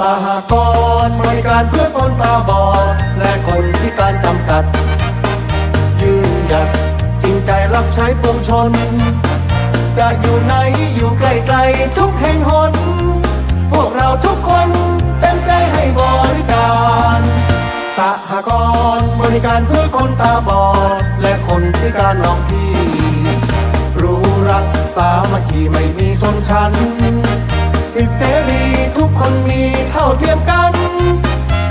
สหกรณ์บริการเพื่อคนตาบอดและคนพิการจำกัด ยืนหยัดจริงใจรับใช้ปวงชน จะอยู่ไหนอยู่ไกลๆทุกแห่งหน พวกเราทุกคนเต็มใจให้บริการสหกรณ์บริการเพื่อคนตาบอดและคนพิการน้องพี่ รู้รักสามัคคีไม่มีชนชั้นสิทธิเสรีทุก คนมีเท่าเทียมกัน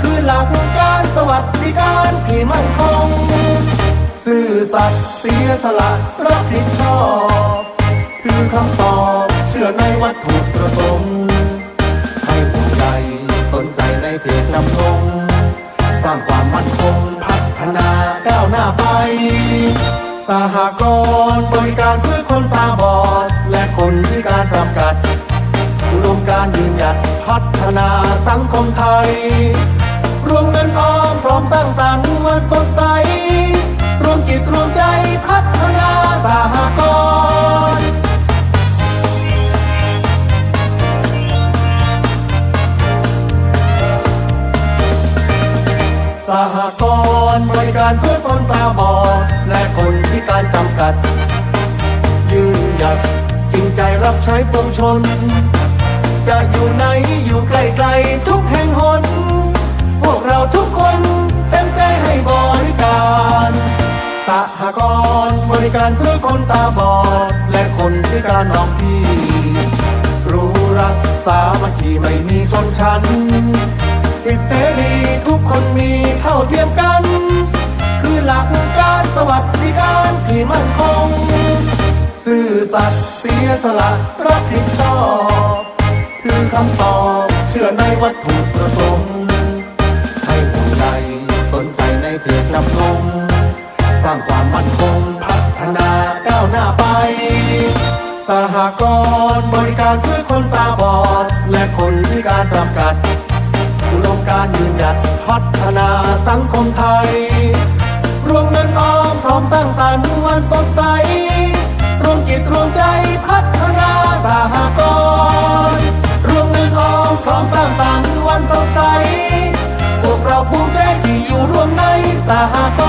คือหลักการสวัสดิการที่มั่นคงซื่อสัตย์เสียสละรับผิดชอบ คือคำตอบเชื่อในวัตถุประสงค์ให้ผู้ใหญ่สนใจในเทจำนงสร้างความมั่นคงพัฒนาก้าวหน้าไป สหกรณ์บริการเพื่อคนตาบอด และคนพิการจำกัด การยืนหยัดพัฒนาสังคมไทย รวมเงินออมพร้อมสร้างสรรค์วันสดใส รวมกิจรวมใจพัฒนาสหกรณ์สหกรณ์บริการเพื่อคนตาบอดและคนพิการจำกัด ยืนหยัดจริงใจรับใช้ปวงชน จะอยู่ไหนอยู่ไกลๆทุกแห่งหน พวกเราทุกคนเต็มใจให้บริการสหกรณ์บริการเพื่อคนตาบอด และคนพิการน้องพี่ รู้รักสามัคคีไม่มีชนชั้น สิทธิเสรีทุกคนมีเท่าเทียมกัน คือหลักการสวัสดิการที่มั่นคง ซื่อสัตย์เสียสละรับผิดชอบำตอบ เชื่อในวัตถุประสงค์ ให้ผู้ใหญ่สนใจในเทจำนงสร้างความมั่นคงพัฒนาก้าวหน้าไป สหกรณ์บริการเพื่อคนตาบอด และคนพิการจำกัดอุดมการยืนหยัดพัฒนาสังคมไทย รวมเงินออมพร้อมสร้างสรรค์วันสดใสรวมกิจรวมใจ พวกเราภูมิใจที่อยู่ร่วมในสหก